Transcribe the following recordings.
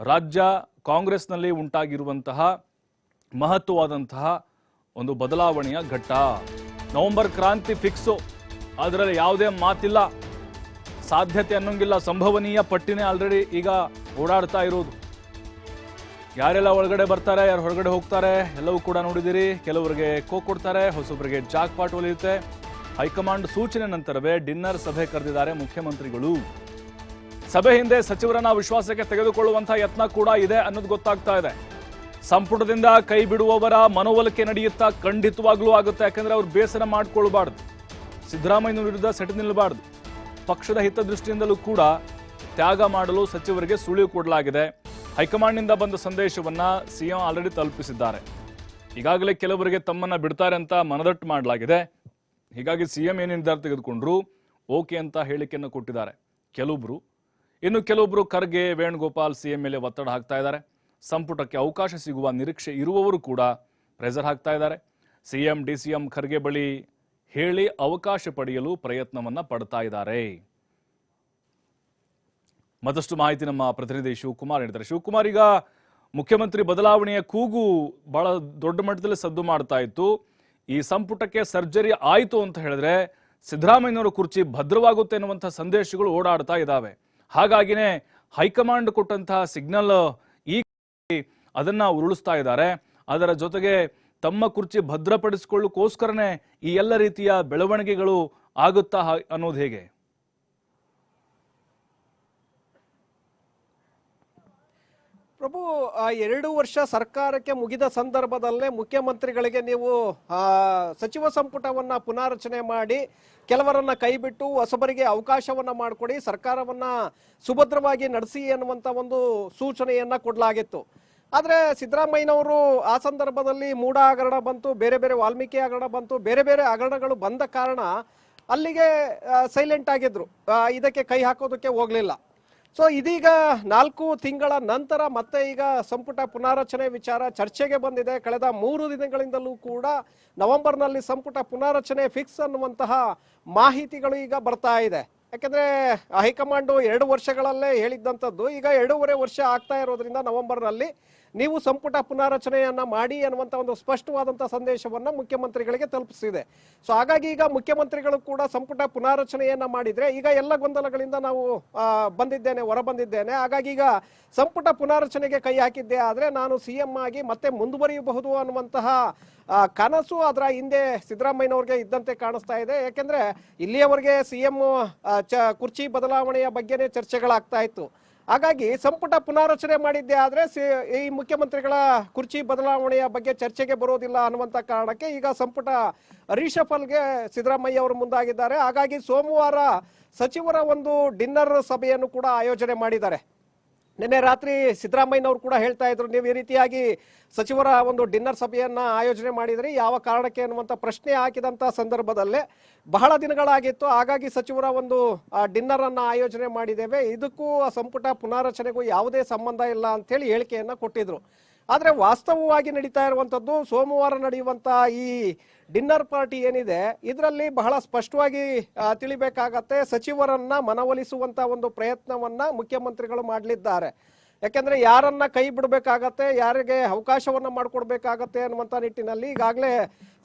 ರಾಜ್ಯ ಕಾಂಗ್ರೆಸ್ನಲ್ಲಿ ಉಂಟಾಗಿರುವಂತಹ ಮಹತ್ವವಾದಂತಹ ಒಂದು ಬದಲಾವಣೆಯ ಘಟ್ಟ. ನವೆಂಬರ್ ಕ್ರಾಂತಿ ಫಿಕ್ಸು. ಅದರಲ್ಲಿ ಯಾವುದೇ ಮಾತಿಲ್ಲ. ಸಾಧ್ಯತೆ ಅನ್ನೋಂಗಿಲ್ಲ. ಸಂಭವನೀಯ ಪಟ್ಟಿನೇ ಆಲ್ರೆಡಿ ಈಗ ಓಡಾಡ್ತಾ ಇರೋದು. ಯಾರೆಲ್ಲ ಒಳಗಡೆ ಬರ್ತಾರೆ, ಯಾರು ಹೊರಗಡೆ ಹೋಗ್ತಾರೆ, ಎಲ್ಲವೂ ಕೂಡ ನೋಡಿದಿರಿ. ಕೆಲವರಿಗೆ ಕೋ ಕೊಡ್ತಾರೆ ಹೊಸೊಬ್ಬರಿಗೆ ಜಾಕ್ ಪಾಟ್ ಒಲಿಯುತ್ತೆ. ಹೈಕಮಾಂಡ್ ಸೂಚನೆ ನಂತರವೇ ಡಿನ್ನರ್ ಸಭೆ ಕರೆದಿದ್ದಾರೆ ಮುಖ್ಯಮಂತ್ರಿಗಳು. ಸಭೆ ಹಿಂದೆ ಸಚಿವರನ್ನ ವಿಶ್ವಾಸಕ್ಕೆ ತೆಗೆದುಕೊಳ್ಳುವಂತಹ ಯತ್ನ ಕೂಡ ಇದೆ ಅನ್ನೋದು ಗೊತ್ತಾಗ್ತಾ ಇದೆ. ಸಂಪುಟದಿಂದ ಕೈ ಬಿಡುವವರ ಮನವೊಲಿಕೆ ನಡೆಯುತ್ತಾ ಖಂಡಿತವಾಗ್ಲೂ ಆಗುತ್ತೆ, ಯಾಕಂದ್ರೆ ಅವ್ರು ಬೇಸರ ಮಾಡಿಕೊಳ್ಬಾರ್ದು. ಸಿದ್ದರಾಮಯ್ಯನ ವಿರುದ್ಧ ಸೆಟ್ ನಿಲ್ಲಬಾರ್ದು ಪಕ್ಷದ ಹಿತದೃಷ್ಟಿಯಿಂದಲೂ ಕೂಡ ತ್ಯಾಗ ಮಾಡಲು ಸಚಿವರಿಗೆ ಸುಳಿವು ಕೊಡಲಾಗಿದೆ. ಹೈಕಮಾಂಡ್ನಿಂದ ಬಂದ ಸಂದೇಶವನ್ನ ಸಿಎಂ ಆಲ್ರೆಡಿ ತಲುಪಿಸಿದ್ದಾರೆ. ಈಗಾಗಲೇ ಕೆಲವರಿಗೆ ತಮ್ಮನ್ನ ಬಿಡ್ತಾರೆ ಅಂತ ಮನದಟ್ಟು ಮಾಡಲಾಗಿದೆ. ಹೀಗಾಗಿ ಸಿಎಂ ಏನು ನಿರ್ಧಾರ ತೆಗೆದುಕೊಂಡ್ರು? ಓಕೆ ಅಂತ ಹೇಳಿಕೆಯನ್ನು ಕೊಟ್ಟಿದ್ದಾರೆ. ಕೆಲವೊಬ್ರು ಇನ್ನು ಕೆಲವೊಬ್ಬರು ಖರ್ಗೆ, ವೇಣುಗೋಪಾಲ್, ಸಿಎಂ ಮೇಲೆ ಒತ್ತಡ ಹಾಕ್ತಾ ಇದ್ದಾರೆ. ಸಂಪುಟಕ್ಕೆ ಅವಕಾಶ ಸಿಗುವ ನಿರೀಕ್ಷೆ ಇರುವವರು ಕೂಡ ಪ್ರೆಸರ್ ಹಾಕ್ತಾ ಇದ್ದಾರೆ. ಸಿಎಂ, ಡಿಸಿಎಂ ಖರ್ಗೆ ಬಳಿ ಹೇಳಿ ಅವಕಾಶ ಪಡೆಯಲು ಪ್ರಯತ್ನವನ್ನ ಪಡ್ತಾ ಇದ್ದಾರೆ. ಮತ್ತಷ್ಟು ಮಾಹಿತಿ ನಮ್ಮ ಪ್ರತಿನಿಧಿ ಶಿವಕುಮಾರ್ ಹೇಳಿದ್ದಾರೆ. ಶಿವಕುಮಾರ್, ಈಗ ಮುಖ್ಯಮಂತ್ರಿ ಬದಲಾವಣೆಯ ಕೂಗು ಬಹಳ ದೊಡ್ಡ ಮಟ್ಟದಲ್ಲಿ ಸದ್ದು ಮಾಡ್ತಾ ಇತ್ತು. ಈ ಸಂಪುಟಕ್ಕೆ ಸರ್ಜರಿ ಆಯಿತು ಅಂತ ಹೇಳಿದ್ರೆ ಸಿದ್ದರಾಮಯ್ಯನವರ ಕುರ್ಚಿ ಭದ್ರವಾಗುತ್ತೆ ಅನ್ನುವಂಥ ಸಂದೇಶಗಳು ಓಡಾಡ್ತಾ ಇದ್ದಾವೆ ಹಾಗಾಗಿನೇ ಹೈಕಮಾಂಡ್ ಕೊಟ್ಟಂತಹ ಸಿಗ್ನಲ್ ಈ ಅದನ್ನ ಉರುಳಿಸ್ತಾ ಇದ್ದಾರೆ. ಅದರ ಜೊತೆಗೆ ತಮ್ಮ ಕುರ್ಚಿ ಭದ್ರಪಡಿಸಿಕೊಳ್ಳೋಕೋಸ್ಕರನೇ ಈ ಎಲ್ಲ ರೀತಿಯ ಬೆಳವಣಿಗೆಗಳು ಆಗುತ್ತಾ ಅನ್ನೋದು ಹೇಗೆ? ಪ್ರಭು ಎರಡು ವರ್ಷ ಸರ್ಕಾರಕ್ಕೆ ಮುಗಿದ ಸಂದರ್ಭದಲ್ಲೇ ಮುಖ್ಯಮಂತ್ರಿಗಳಿಗೆ ನೀವು ಸಚಿವ ಸಂಪುಟವನ್ನ ಪುನಾರಚನೆ ಮಾಡಿ ಕೆಲವರನ್ನ ಕೈಬಿಟ್ಟು ಹೊಸಬರಿಗೆ ಅವಕಾಶವನ್ನ ಮಾಡಿಕೊಡಿ, ಸರ್ಕಾರವನ್ನ ಸುಭದ್ರವಾಗಿ ನಡೆಸಿ ಅನ್ನುವಂತ ಒಂದು ಸೂಚನೆಯನ್ನ ಕೊಡಲಾಗಿತ್ತು. ಆದ್ರೆ ಸಿದ್ದರಾಮಯ್ಯನವರು ಆ ಸಂದರ್ಭದಲ್ಲಿ ಮೂಡ ಹಗರಣ ಬಂತು, ಬೇರೆ ಬೇರೆ ವಾಲ್ಮೀಕಿ ಹಗರಣ ಬಂತು, ಬೇರೆ ಬೇರೆ ಹಗರಣಗಳು ಬಂದ ಕಾರಣ ಅಲ್ಲಿಗೆ ಸೈಲೆಂಟ್ ಆಗಿದ್ರು. ಇದಕ್ಕೆ ಕೈ ಹಾಕೋದಕ್ಕೆ ಹೋಗ್ಲಿಲ್ಲ. ಸೊ ಇದೀಗ ನಾಲ್ಕು ತಿಂಗಳ ನಂತರ ಮತ್ತೆ ಈಗ ಸಂಪುಟ ಪುನಾರಚನೆ ವಿಚಾರ ಚರ್ಚೆಗೆ ಬಂದಿದೆ. ಕಳೆದ ಮೂರು ದಿನಗಳಿಂದಲೂ ಕೂಡ ನವೆಂಬರ್ನಲ್ಲಿ ಸಂಪುಟ ಪುನಾರಚನೆ ಫಿಕ್ಸ್ ಅನ್ನುವಂತಹ ಮಾಹಿತಿಗಳು ಈಗ ಬರ್ತಾ ಇದೆ. ಯಾಕೆಂದ್ರೆ ಹೈಕಮಾಂಡು ಎರಡು ವರ್ಷಗಳಲ್ಲೇ ಹೇಳಿದ್ದಂಥದ್ದು. ಈಗ ಎರಡೂವರೆ ವರ್ಷ ಆಗ್ತಾ ಇರೋದ್ರಿಂದ ನವೆಂಬರ್ನಲ್ಲಿ ನೀವು ಸಂಪುಟ ಪುನಾರಚನೆಯನ್ನ ಮಾಡಿ ಅನ್ನುವಂತ ಒಂದು ಸ್ಪಷ್ಟವಾದಂತ ಸಂದೇಶವನ್ನ ಮುಖ್ಯಮಂತ್ರಿಗಳಿಗೆ ತಲುಪಿಸಿದೆ ಸೊ ಹಾಗಾಗಿ ಈಗ ಮುಖ್ಯಮಂತ್ರಿಗಳು ಕೂಡ ಸಂಪುಟ ಪುನಾರಚನೆಯನ್ನ ಮಾಡಿದ್ರೆ ಈಗ ಎಲ್ಲ ಗೊಂದಲಗಳಿಂದ ನಾವು ಬಂದಿದ್ದೇನೆ ಹೊರ ಬಂದಿದ್ದೇನೆ ಹಾಗಾಗಿ ಈಗ ಸಂಪುಟ ಪುನಾರಚನೆಗೆ ಕೈ ಹಾಕಿದ್ದೆ ಆದ್ರೆ ನಾನು ಸಿಎಂ ಆಗಿ ಮತ್ತೆ ಮುಂದುವರಿಯಬಹುದು ಅನ್ನುವಂತಹ ಕನಸು ಅದರ ಹಿಂದೆ ಸಿದ್ದರಾಮಯ್ಯನವ್ರಿಗೆ ಇದ್ದಂತೆ ಕಾಣಿಸ್ತಾ ಇದೆ. ಯಾಕೆಂದ್ರೆ ಇಲ್ಲಿಯವರೆಗೆ ಸಿಎಂ ಕುರ್ಚಿ ಬದಲಾವಣೆಯ ಬಗ್ಗೆನೇ ಚರ್ಚೆಗಳಾಗ್ತಾ ಇತ್ತು. ಹಾಗಾಗಿ ಸಂಪುಟ ಪುನಾರಚನೆ ಮಾಡಿದ್ದೆ ಆದ್ರೆ ಈ ಮುಖ್ಯಮಂತ್ರಿಗಳ ಕುರ್ಚಿ ಬದಲಾವಣೆಯ ಬಗ್ಗೆ ಚರ್ಚೆಗೆ ಬರೋದಿಲ್ಲ ಅನ್ನುವಂತ ಕಾರಣಕ್ಕೆ ಈಗ ಸಂಪುಟ ರೀಶಫಲ್ಗೆ ಸಿದ್ದರಾಮಯ್ಯ ಅವರು ಮುಂದಾಗಿದ್ದಾರೆ. ಹಾಗಾಗಿ ಸೋಮವಾರ ಸಚಿವರ ಒಂದು ಡಿನ್ನರ್ ಸಭೆಯನ್ನು ಕೂಡ ಆಯೋಜನೆ ಮಾಡಿದ್ದಾರೆ. ನಿನ್ನೆ ರಾತ್ರಿ ಸಿದ್ದರಾಮಯ್ಯನವರು ಕೂಡ ಹೇಳ್ತಾ ಇದ್ರು, ನೀವು ಈ ರೀತಿಯಾಗಿ ಸಚಿವರ ಒಂದು ಡಿನ್ನರ್ ಸಭೆಯನ್ನ ಆಯೋಜನೆ ಮಾಡಿದ್ರಿ, ಯಾವ ಕಾರಣಕ್ಕೆ ಅನ್ನುವಂಥ ಪ್ರಶ್ನೆ ಹಾಕಿದಂಥ ಸಂದರ್ಭದಲ್ಲೇ ಬಹಳ ದಿನಗಳಾಗಿತ್ತು, ಹಾಗಾಗಿ ಸಚಿವರ ಒಂದು ಡಿನ್ನರ್ ಅನ್ನ ಆಯೋಜನೆ ಮಾಡಿದ್ದೇವೆ. ಇದಕ್ಕೂ ಸಂಪುಟ ಪುನಾರಚನೆಗೂ ಯಾವುದೇ ಸಂಬಂಧ ಇಲ್ಲ ಅಂತೇಳಿ ಹೇಳಿಕೆಯನ್ನ ಕೊಟ್ಟಿದ್ರು. ಆದ್ರೆ ವಾಸ್ತವವಾಗಿ ನಡೀತಾ ಇರುವಂಥದ್ದು ಸೋಮವಾರ ನಡೆಯುವಂಥ ಈ ಡಿನ್ನರ್ ಪಾರ್ಟಿ ಏನಿದೆ, ಇದರಲ್ಲಿ ಬಹಳ ಸ್ಪಷ್ಟವಾಗಿ ತಿಳಿಬೇಕಾಗತ್ತೆ ಸಚಿವರನ್ನ ಮನವೊಲಿಸುವಂತ ಒಂದು ಪ್ರಯತ್ನವನ್ನ ಮುಖ್ಯಮಂತ್ರಿಗಳು ಮಾಡಲಿದ್ದಾರೆ. ಯಾಕೆಂದ್ರೆ ಯಾರನ್ನ ಕೈ ಬಿಡಬೇಕಾಗತ್ತೆ, ಯಾರಿಗೆ ಅವಕಾಶವನ್ನ ಮಾಡಿಕೊಡ್ಬೇಕಾಗತ್ತೆ ಅನ್ನುವಂಥ ನಿಟ್ಟಿನಲ್ಲಿ ಈಗಾಗಲೇ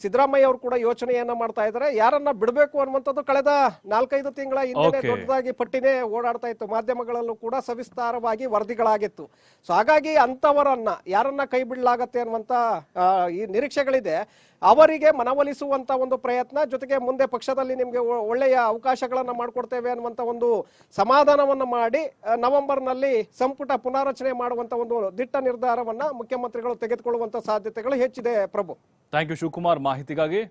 ಸಿದ್ದರಾಮಯ್ಯ ಅವರು ಕೂಡ ಯೋಚನೆಯನ್ನ ಮಾಡ್ತಾ ಇದ್ದಾರೆ ಯಾರನ್ನ ಬಿಡಬೇಕು ಅನ್ನುವಂಥದ್ದು ಕಳೆದ ನಾಲ್ಕೈದು ತಿಂಗಳ ಹಿಂದೆ ದೊಡ್ಡದಾಗಿ ಪಟ್ಟಿನೇ ಓಡಾಡ್ತಾ ಇತ್ತು. ಮಾಧ್ಯಮಗಳಲ್ಲೂ ಕೂಡ ಸವಿಸ್ತಾರವಾಗಿ ವರದಿಗಳಾಗಿತ್ತು. ಸೊ ಹಾಗಾಗಿ ಅಂತವರನ್ನ ಯಾರನ್ನ ಕೈ ಬಿಡಲಾಗತ್ತೆ ಅನ್ನುವಂತ ಈ ನಿರೀಕ್ಷೆಗಳಿದೆ. ಅವರಿಗೆ ಮನವೊಲಿಸುವಂತ ಒಂದು ಪ್ರಯತ್ನ ಜೊತೆಗೆ ಮುಂದೆ ಪಕ್ಷದಲ್ಲಿ ನಿಮ್ಗೆ ಒಳ್ಳೆಯ ಅವಕಾಶಗಳನ್ನ ಮಾಡಿಕೊಡ್ತೇವೆ ಅನ್ನುವಂತ ಒಂದು ಸಮಾಧಾನವನ್ನ ಮಾಡಿ ನವೆಂಬರ್ನಲ್ಲಿ ಸಂಪುಟ ಪುನಾರಚನೆ ಮಾಡುವಂತ ಒಂದು ದಿಟ್ಟ ನಿರ್ಧಾರವನ್ನ ಮುಖ್ಯಮಂತ್ರಿಗಳು ತೆಗೆದುಕೊಳ್ಳುವಂತ ಸಾಧ್ಯತೆಗಳು ಹೆಚ್ಚಿದೆ ಪ್ರಭು. ಥ್ಯಾಂಕ್ ಯು ಶಿವಕುಮಾರ್ ಮಾಹಿತಿಗಾಗಿ